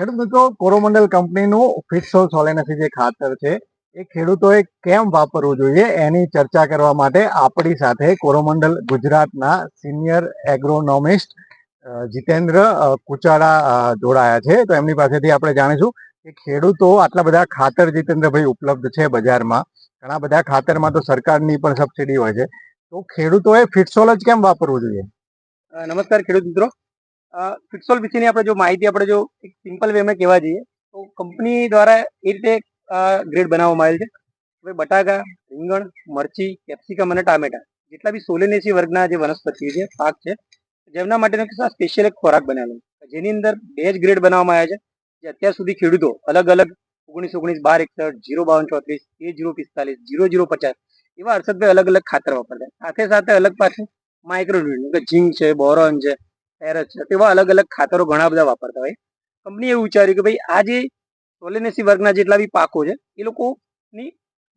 ખેડૂત મિત્રો કોરોમંડલ કંપનીનું ફિટસોલ સોલેનસી જે ખાતર છે, એ ખેડૂતોએ કેમ વાપરવું જોઈએ એની ચર્ચા કરવા માટે આપણી સાથે કોરોમંડલ ગુજરાતના સિનિયર એગ્રોનોમિસ્ટ જીતેન્દ્ર કુચાડા જોડાયા છે. તો એમની પાસેથી આપણે જાણીશું કે ખેડૂતો આટલા બધા ખાતર જીતેન્દ્રભાઈ ઉપલબ્ધ છે બજારમાં. ઘણા બધા ખાતરમાં તો સરકારની પણ સબસિડી હોય છે. તો ખેડૂતોએ ફિટસોલ જ કેમ વાપરવું જોઈએ? નમસ્કાર ખેડૂત મિત્રો. ફિટસોલ વિશેની આપણે જો માહિતી આપણે જો એક સિમ્પલ વેમાં કહેવા જઈએ, તો કંપની દ્વારા એ રીતે ગ્રેડ બનાવવામાં આવેલ છે. હવે બટાકા, રીંગણ, મરચી કેપ્સિકમ અને ટામેટા જેટલા બી સોલેનેસી વર્ગના જે વનસ્પતિ છે, પાક છે, જેમના માટેનો સ્પેશિયલ એક ખોરાક બનાવેલો જેની અંદર બે જ ગ્રેડ બનાવવામાં આવ્યા છે. જે અત્યાર સુધી ખેડૂતો અલગ અલગ ઓગણીસ ઓગણીસ બાર એકસઠ જીરો બાવન ચોત્રીસ એ જીરો પિસ્તાલીસ જીરો જીરો પચાસ એવા હર્ષદભાઈ અલગ અલગ ખાતર વાપરતા. સાથે સાથે અલગ પાછું માઇક્રોન્યુટ્રન કે ઝીંક છે, બોરોન છે ફેરસ છે. તેવા અલગ અલગ ખાતરો ઘણા બધા વાપરતા હોય. કંપનીએ એવું વિચાર્યું કે ભાઈ આ જે સોલેનેસી વર્ગના જેટલા બી પાકો છે, એ લોકોની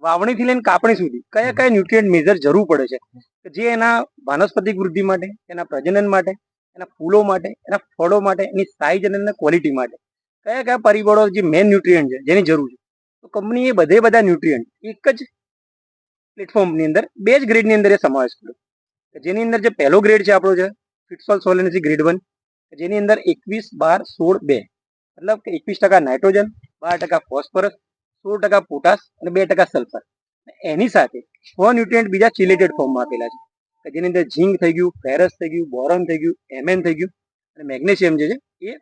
વાવણીથી લઈને કાપણી સુધી કયા કયા ન્યુટ્રિયન્ટ મેજર જરૂર પડે છે. કે જે એના વાનસ્પતિક વૃદ્ધિ માટે, એના પ્રજનન માટે, એના ફૂલો માટે, એના ફળો માટે, એની સાઇઝ અને એના ક્વોલિટી માટે કયા કયા પરિબળો જે મેન ન્યુટ્રિયન્ટ છે, જેની જરૂર છે. તો કંપનીએ બધે બધા ન્યુટ્રિયન્ટ એક જ પ્લેટફોર્મની અંદર, બે જ ગ્રેડની અંદર એ સમાવેશ કર્યો. જેની અંદર જે પહેલો ગ્રેડ છે આપણો છે ફિટસોલ એનર્જી ગ્રેડ વન જેની અંદર એકવીસ બાર સોળ બે, મતલબ કે એકવીસ ટકા નાઇટ્રોજન, બાર ટકા ફોસ્ફરસ, સોળ ટકા પોટાશ અને બે ટકા સલ્ફર. એની સાથે છ ન્યુટ્રિયન્ટ બીજા ચિલેટેડ ફોર્મમાં આપેલા છે, કે જેની અંદર ઝીંક થઈ ગયું ફેરસ થઈ ગયું બોરોન થઈ ગયું એમએન થઈ ગયું અને મેગ્નેશિયમ જે છે એ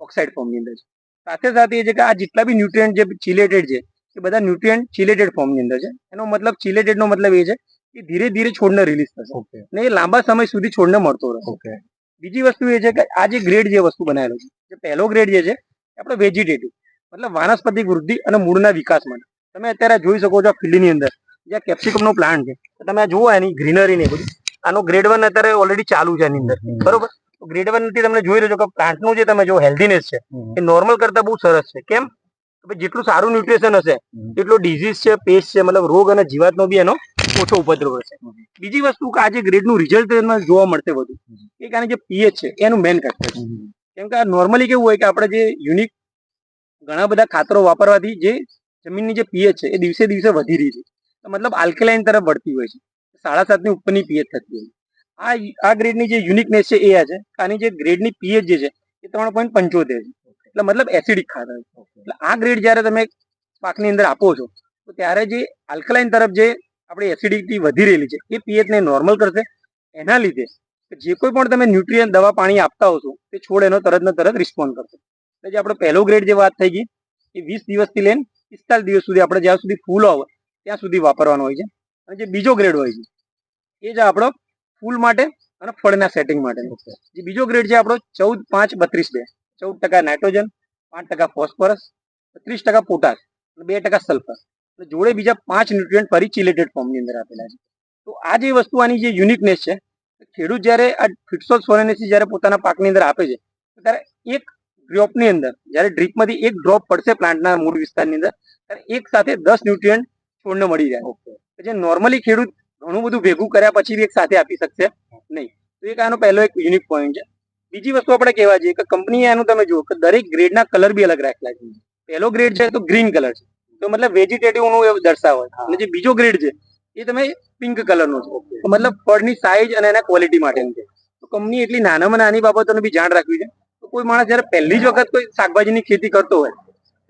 ઓક્સાઇડ ફોર્મની અંદર છે. સાથે સાથે એ છે કે આ જેટલા બી ન્યુટ્રિયન્ટ જે ચિલેટેડ છે, એ બધા ન્યુટ્રિયન્ટ ચિલેટેડ ફોર્મની અંદર છે. એનો મતલબ ચિલેટેડનો મતલબ એ છે કે ધીરે ધીરે છોડને રિલીઝ થશે. ને એ લાંબા સમય સુધી છોડને મળતો રહેશે. બીજી વસ્તુ એ છે કે આ જે ગ્રેડ જે વસ્તુ બનાવેલો છે જે પહેલો ગ્રેડ જે છે આપણે વેજીટેટિવ મતલબ વાનસ્પતિક વૃદ્ધિ અને મૂળના વિકાસ માટે. તમે અત્યારે જોઈ શકો છો ફિલ્ડની અંદર. જ્યાં કેપ્સિકમનો પ્લાન્ટ છે તમે જુઓ એની ગ્રીનરી ને બધું. આનો ગ્રેડ વન અત્યારે ઓલરેડી ચાલુ છે એની અંદર. બરોબર? ગ્રેડ વનથી તમે જોઈ રહ્યો છો કે પ્લાન્ટનું જે તમે જો હેલ્ધીનેસ છે એ નોર્મલ કરતા બહુ સરસ છે. કેમ? કે જેટલું સારું ન્યુટ્રિશન હશે એટલો ડિઝીઝ છે પેસ્ટ છે મતલબ રોગ અને જીવાતનો બી એનો ઓછો ઉપદ્રવ હશે બીજી વસ્તુ કે આ જે ગ્રેડનું રિઝલ્ટ જોવા મળશે વધુ એ આની જે પીએચ છે એનું મેન ફેક્ટર છે. કેમ કે નોર્મલી કેવું હોય કે આપણે જે યુનિક ઘણા બધા ખાતરો વાપરવાથી જે જમીનની જે પીએચ છે એ દિવસે દિવસે વધી રહી છે. મતલબ આલ્કેલાઇન તરફ વળતી હોય છે. સાડા સાતની ઉપરની પીએચ થતી હોય આ આ ગ્રેડની જે યુનિકનેસ છે એ આ છે. આની જે ગ્રેડની પીએચ જે છે એ ત્રણ પોઈન્ટ પંચોતેર છે. એટલે મતલબ એસિડિક ખાતર એટલે આ ગ્રેડ જ્યારે તમે પાકની અંદર આપો છો તો ત્યારે જે આલ્કલાઇન તરફ જે આપણી એસિડિટી વધી રહેલી છે. એ પીએચને નોર્મલ કરશે. એના લીધે જે કોઈ પણ તમે ન્યુટ્રિયન દવા પાણી આપતા હોશો તે છોડ એનો તરત ને તરત રિસ્પોન્ડ કરશે. એટલે જે આપણો પહેલો ગ્રેડ જે વાત થઈ ગઈ, એ વીસ દિવસથી લઈને પિસ્તાલીસ દિવસ સુધી આપણે જ્યાં સુધી ફૂલ આવે, ત્યાં સુધી વાપરવાનો હોય છે. અને જે બીજો ગ્રેડ હોય છે, એ જ આપણો ફૂલ માટે અને ફળના સેટિંગ માટે. જે બીજો ગ્રેડ છે આપણો ચૌદ પાંચ બત્રીસ બે. ચૌદ ટકા નાઇટ્રોજન, પાંચ ટકા ફોસ્ફરસ ત્રીસ ટકા પોટાશ અને બે ટકા સલ્ફર. જોડે બીજા પાંચ ન્યુટ્રિયન્ટ ફરી ચિલેટેડ ફોર્મની અંદર આપેલા છે. તો આ જે વસ્તુ આની જે યુનિકનેસ છે ખેડૂત જ્યારે આ ફિટસોલ સોલેનેસી જ્યારે પોતાના પાકની અંદર આપે છે ત્યારે એક ડ્રોપની અંદર જ્યારે ડ્રીપમાંથી એક ડ્રોપ પડશે પ્લાન્ટના મૂળ વિસ્તારની અંદર ત્યારે એક સાથે દસ ન્યુટ્રિયન્ટ છોડને મળી જાય જે નોર્મલી ખેડૂત ઘણું બધું ભેગું કર્યા પછી બી એક સાથે આપી શકશે નહીં. તો એક આનો પહેલો એક યુનિક પોઈન્ટ છે. બીજી વસ્તુ આપણે કહેવા જઈએ કે કંપનીએ આનું તમે જુઓ કે દરેક ગ્રેડના કલર બી અલગ રાખેલા છે. પહેલો ગ્રેડ છે તો ગ્રીન કલર છે. તો મતલબ વેજીટેટિવનું એ દર્શાવે અને જે બીજો ગ્રેડ છે એ તમે પિંક કલરનું છે. મતલબ ફળની સાઇઝ અને એના ક્વોલિટી માટેનું છે તો કંપની એટલી નાનામાં નાની બાબતોને બી જાણ રાખવી છે. તો કોઈ માણસ જયારે પહેલી જ વખત કોઈ શાકભાજીની ખેતી કરતો હોય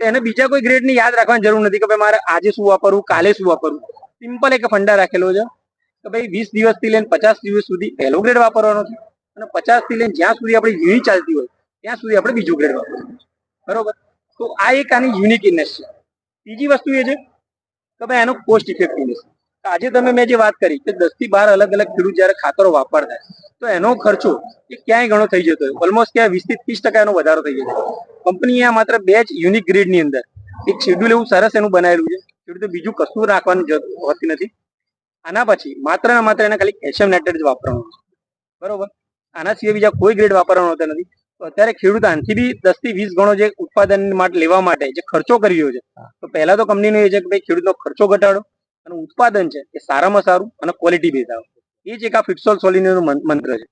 તો એને બીજા કોઈ ગ્રેડની યાદ રાખવાની જરૂર નથી કે ભાઈ મારે આજે શું વાપરવું કાલે શું વાપરવું. સિમ્પલ એક ફંડા રાખેલો છે કે ભાઈ વીસ દિવસથી લઈને પચાસ દિવસ સુધી પહેલો ગ્રેડ વાપરવાનો છે અને પચાસથી લઈને જ્યાં સુધી આપણી યુનિટ ચાલતી હોય ત્યાં સુધી આપણે બીજો ગ્રેડ વાપરવાનો છે. બરોબર? તો આ એક આની યુનિકનેસ છે. બીજી વસ્તુ એ છે કે ભાઈ એનો કોસ્ટ ઇફેક્ટિવનેસ આજે તમે મેં જે વાત કરી કે દસથી બાર અલગ અલગ ખેડૂત જયારે ખાતરો વાપરતા તો એનો ખર્ચો એ ક્યાંય ઘણો થઈ જતો હોય. ઓલમોસ્ટ ક્યાં વીસથી ત્રીસ ટકા એનો વધારો થઈ જતો કંપનીએ આ માત્ર બે જ યુનિક ગ્રીડની અંદર એક શેડ્યુલ એવું સરસ એનું બનાવેલું છે. ખેડૂતો બીજું કશું રાખવાની હોતી નથી. આના પછી માત્ર ને માત્ર એને ખાલી કેલ્શિયમ નાઇટ્રેટ જ વાપરવાનું છે. બરોબર? આના સિવાય બીજા કોઈ ગ્રેડ વાપરવાનો હોતા નથી. અત્યારે ખેડૂત આનથી બી દસથી વીસ ગણો જે ઉત્પાદન માટે લેવા માટે જે ખર્ચો કરી રહ્યો છે, તો પહેલા તો કંપનીનો એ છે કે ભાઈ ખેડૂતનો ખર્ચો ઘટાડો અને ઉત્પાદન છે એ સારામાં સારું અને ક્વોલિટી બેઝ આવે એ જ એક આ ફિક્સોલ સોલિનીનો મંત્ર છે.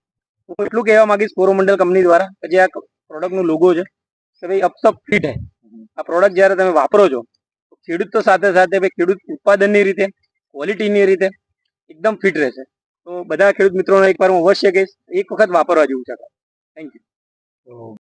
હું એટલું કહેવા માંગીશ કોરોમંડલ કંપની દ્વારા કે જે આ પ્રોડક્ટનો લોગો છે, કે ભાઈ અપસપ ફિટ હે. આ પ્રોડક્ટ જ્યારે તમે વાપરો છો ખેડૂત તો સાથે સાથે ભાઈ ખેડૂત ઉત્પાદનની રીતે ક્વોલિટીની રીતે એકદમ ફિટ રહેશે તો બધા ખેડૂત મિત્રોને એકવાર હું અવશ્ય કહીશ, એક વખત વાપરવા જેવું છે. થેન્ક યુ તો